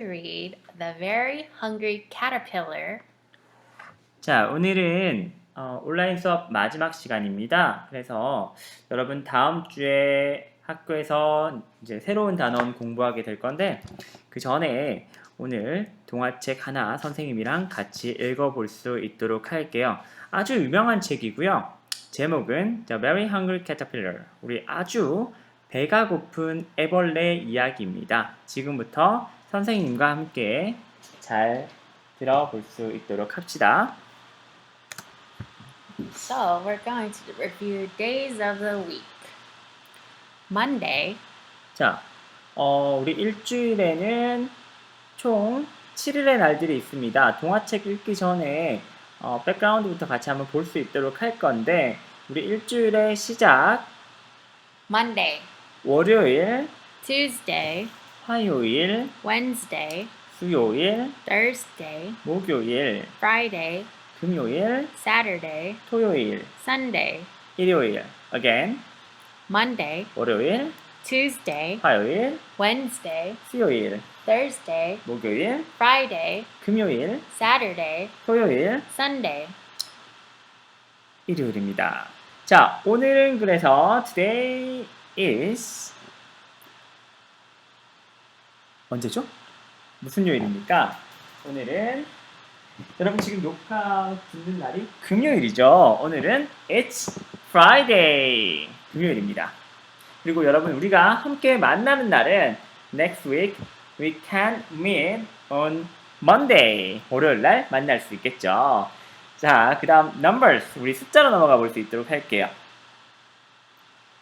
read The Very Hungry Caterpillar. 자, 오늘은 어, 온라인 수업 마지막 시간입니다. 그래서 여러분 다음 주에 학교에서 이제 새로운 단원 공부하게 될 건데 그 전에 오늘 동화책 하나 선생님이랑 같이 읽어볼 수 있도록 할게요. 아주 유명한 책이고요. 제목은 The Very Hungry Caterpillar. 우리 아주 배가 고픈 애벌레 이야기입니다. 지금부터 선생님과 함께 잘 들어볼 수 있도록 합시다. So, we're going to review days of the week. Monday, 자, 어, 우리 일주일에는 총 7일의 날들이 있습니다. 동화책 읽기 전에 어, 백그라운드부터 같이 한번 볼 수 있도록 할 건데 우리 일주일의 시작 Monday, 월요일, Tuesday, 화요일, Wednesday, 수요일, Thursday, 목요일, Friday, 금요일, Saturday, 토요일, Sunday. 일요일, again, Monday, 월요일, Tuesday, 화요일, Wednesday, 수요일, Thursday, 목요일, Friday, 금요일, Saturday, 토요일, Sunday. 일요일입니다. 자, 오늘은 그래서 today is 언제죠? 무슨 요일입니까? 오늘은 여러분 지금 녹화 듣는 날이 금요일이죠. 오늘은 it's Friday 금요일입니다. 그리고 여러분 우리가 함께 만나는 날은 next week we can meet on Monday 월요일 날 만날 수 있겠죠. 자, 그 다음 numbers 우리 숫자로 넘어가 볼 수 있도록 할게요.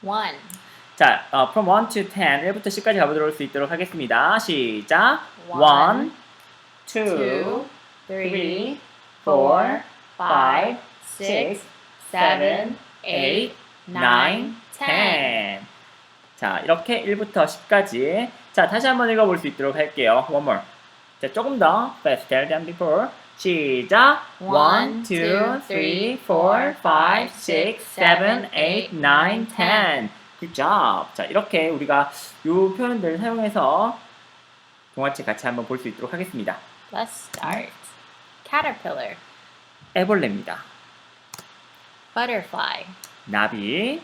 1, 자, 어, from 1 to 10, 1부터 10까지 가보도록 수 있도록 하겠습니다. 시작. 1, One, 2, 2, 3, 3, 4, 4, 5, 6, 7, 7, 8, 9, 9, 10. 10. 자, 이렇게 1부터 10까지. 자, 다시 한번 읽어볼 수 있도록 할게요. One more. 자, 조금 더 faster than before. 시작. 1, 2, 3, 4, 5, 6, 7, 8, 9, 10. Good job. 자, 이렇게 우리가 이 표현들을 사용해서 동화책 같이 한번 볼 수 있도록 하겠습니다. Let's start. Caterpillar, 애벌레입니다. butterfly. 나비,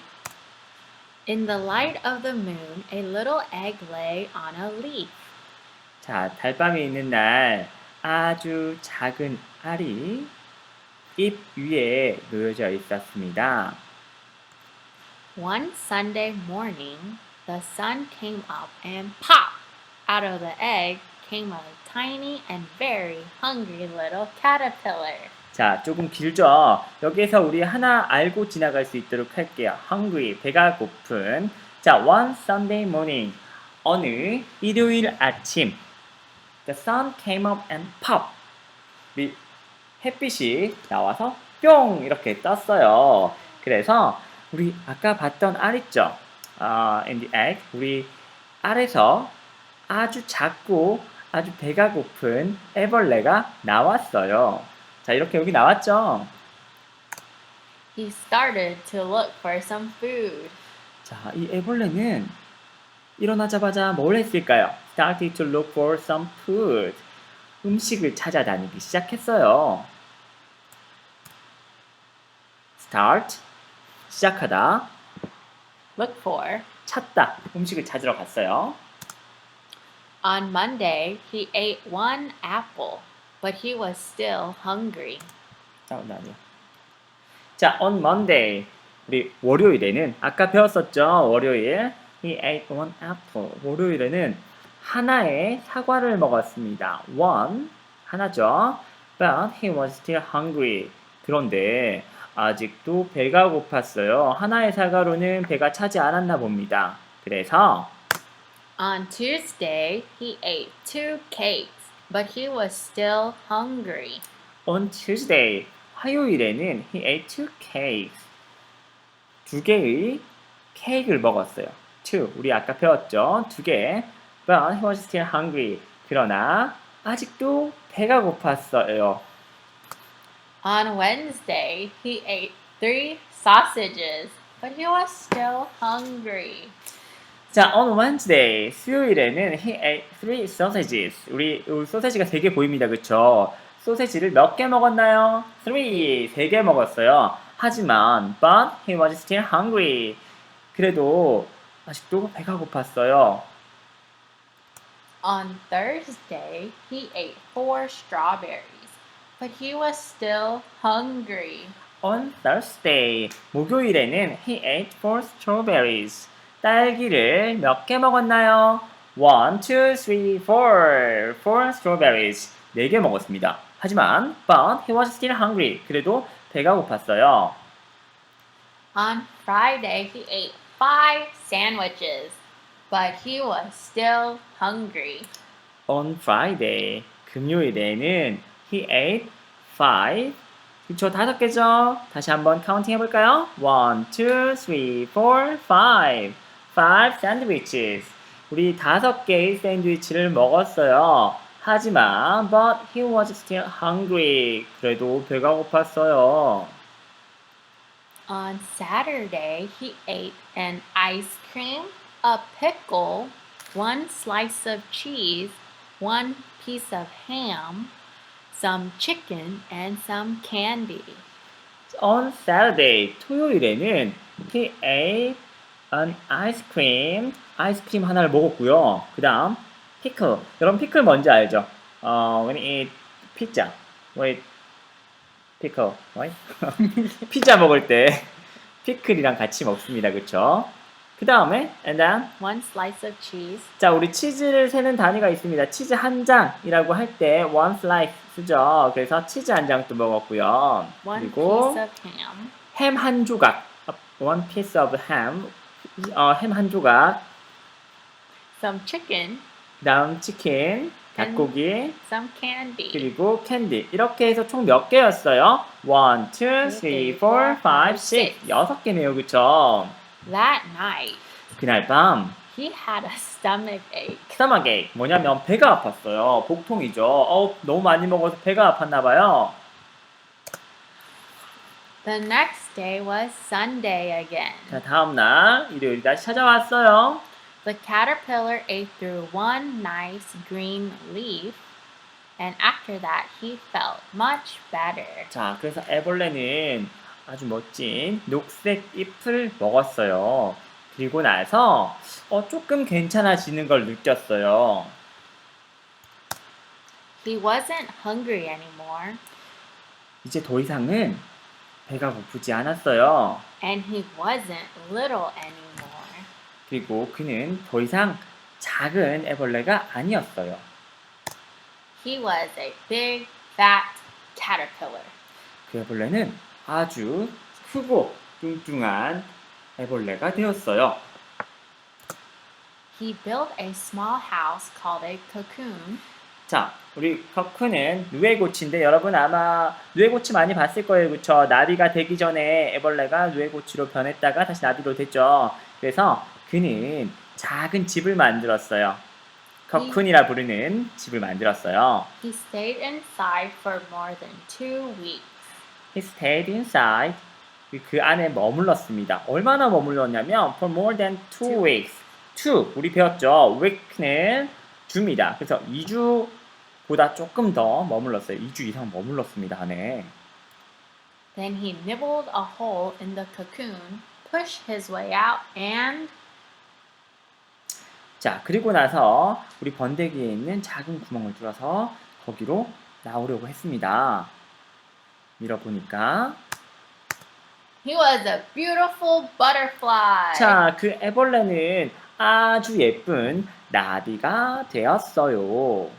In the light of the moon, a little egg lay on a leaf. 자, 달밤이 있는 날 아주 작은 알이 잎 위에 놓여져 있었습니다. One Sunday morning, the sun came up and pop! Out of the egg came a tiny and very hungry little caterpillar. 자, 조금 길죠? 여기에서 우리 하나 알고 지나갈 수 있도록 할게요. hungry, 배가 고픈. 자, one Sunday morning. 어느 일요일 아침. The sun came up and pop. 햇빛이 나와서 뿅! 이렇게 떴어요. 그래서 우리 아까 봤던 알 있죠? 아, in the egg. 우리 알에서 아주 작고 아주 배가 고픈 애벌레가 나왔어요. 자, 이렇게 여기 나왔죠? He started to look for some food. 자, 이 애벌레는 일어나자마자 뭘 했을까요? Started to look for some food. 음식을 찾아다니기 시작했어요. Start. 시작하다. Look for. 찾다. 음식을 찾으러 갔어요. On Monday, he ate one apple, but he was still hungry. 아, 아니요. 자, on Monday. 우리 월요일에는 아까 배웠었죠? 월요일. He ate one apple. 월요일에는 하나의 사과를 먹었습니다. One. 하나죠. But he was still hungry. 그런데 아직도 배가 고팠어요. 하나의 사과로는 배가 차지 않았나 봅니다. 그래서 On Tuesday, he ate two cakes, but he was still hungry. on Tuesday. 화요일에는 he ate two cakes. 두 개의 케이크를 먹었어요. two. 우리 아까 배웠죠? 두 개. But he was still hungry. 그러나 아직도 배가 고팠어요. On Wednesday, he ate three sausages, but he was still hungry. 자, on Wednesday, 수요일에는 he ate three sausages. 우리 이 소세지가 세 개 보입니다. 그쵸? 소세지를 몇 개 먹었나요? three, 세 개 먹었어요. 하지만, but he was still hungry. 그래도 아직도 배가 고팠어요. On Thursday, he ate four strawberries, but he was still hungry. On Thursday, 목요일에는 he ate four strawberries. 딸기를 몇 개 먹었나요? One, two, three, four. Four strawberries. 네 개 먹었습니다. 하지만, but he was still hungry. 그래도 배가 고팠어요. On Friday, he ate five sandwiches, but he was still hungry. On Friday, 금요일에는 he ate five. 그쵸, 다섯 개죠? 다시 한번 카운팅 해볼까요? One, two, three, four, five. Five sandwiches. 우리 다섯 개의 샌드위치를 먹었어요. 하지만, but he was still hungry. 그래도 배가 고팠어요. On Saturday, he ate an ice cream, a pickle, one slice of cheese, one piece of ham, some chicken, and some candy. On Saturday, 토요일에는 he ate an ice cream. 아이스크림 하나를 먹었고요. 그 다음, pickle. 여러분, pickle 뭔지 알죠? 어, when you eat pizza. with pickle, right? 피자 먹을 때 피클이랑 같이 먹습니다. 그쵸? 그 다음에, and then, One slice of cheese, 자, 우리 치즈를 세는 단위가 있습니다. 치즈 한 장이라고 할 때 one slice 쓰죠. 그래서 치즈 한 장도 먹었고요. one 그리고 piece of ham, 햄 한 조각, one piece of ham, 어, 햄 한 조각, some chicken, 그 다음 치킨, 닭고기, some candy. 그리고 캔디. 이렇게 해서 총 몇 개였어요? 1, 2, 3, 4, 5, 6. 여섯 개네요, 그쵸? That night, 그날 밤, he had a stomach ache. 스타마게 뭐냐면 배가 아팠어요. 복통이죠. 어, 너무 많이 먹어서 배가 아팠나봐요. The next day was Sunday again. 자, 다음날, 일요일이 다시 찾아왔어요. The caterpillar ate through one nice green leaf, and after that, he felt much better. 자, 그래서 애벌레는 아주 멋진 녹색 잎을 먹었어요. 그리고 나서 어, 조금 괜찮아지는 걸 느꼈어요. He wasn't hungry anymore, 이제 더 이상은 배가 고프지 않았어요. and he wasn't little anymore. 그리고 그는 더 이상 작은 애벌레가 아니었어요. He was a big, fat caterpillar. 그 애벌레는 아주 크고 뚱뚱한 애벌레가 되었어요. He built a small house called a cocoon, 자, 우리 커크는 누에고치인데 여러분 아마 누에고치 많이 봤을 거예요, 그쵸? 나비가 되기 전에 애벌레가 누에고치로 변했다가 다시 나비로 됐죠. 그래서 그는 작은 집을 만들었어요. 커쿤이라 부르는 집을 만들었어요. he stayed inside for more than two weeks. He stayed inside. 그- 그 안에 머물렀습니다. 얼마나 머물렀냐면 for more than two Two. weeks. two 우리 배웠죠. week는 주입니다. 그래서 2주보다 조금 더 머물렀어요. 2주 이상 머물렀습니다. 안에. Then he nibbled a hole in the cocoon, pushed his way out, and 자 그리고 나서 우리 번데기에 있는 작은 구멍을 뚫어서 거기로 나오려고 했습니다. 밀어보니까 he was a beautiful butterfly. 자, 그 애벌레는 아주 예쁜 나비가 되었어요.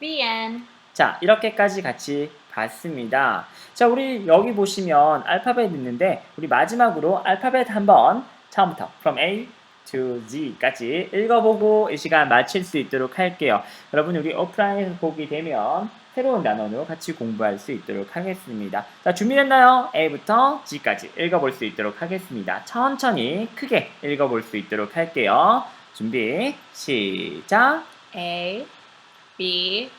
The end. 자, 이렇게까지 같이 봤습니다. 자, 우리 여기 보시면 알파벳 있는데 우리 마지막으로 알파벳 한번 처음부터 from A to Z까지 읽어보고 이 시간 마칠 수 있도록 할게요. 여러분 우리 오프라인에서 보게 되면 새로운 단어로 같이 공부할 수 있도록 하겠습니다. 자, 준비됐나요? A부터 G까지 읽어볼 수 있도록 하겠습니다. 천천히 크게 읽어볼 수 있도록 할게요. 준비, 시작! A, B,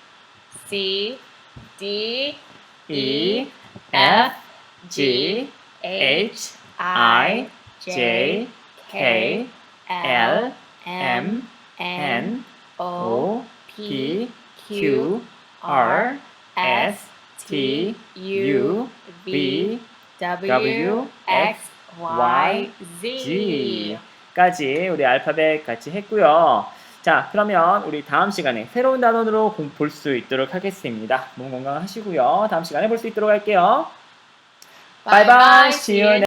C, D, E, F, G, H, I, J, K, L, M N, O P Q, R, S T U V W X Y Z G까지 우리 알파벳 같이 했고요. 자, 그러면 우리 다음 시간에 새로운 단원으로 볼 수 있도록 하겠습니다. 몸 건강하시고요. 다음 시간에 볼 수 있도록 할게요. Bye. See you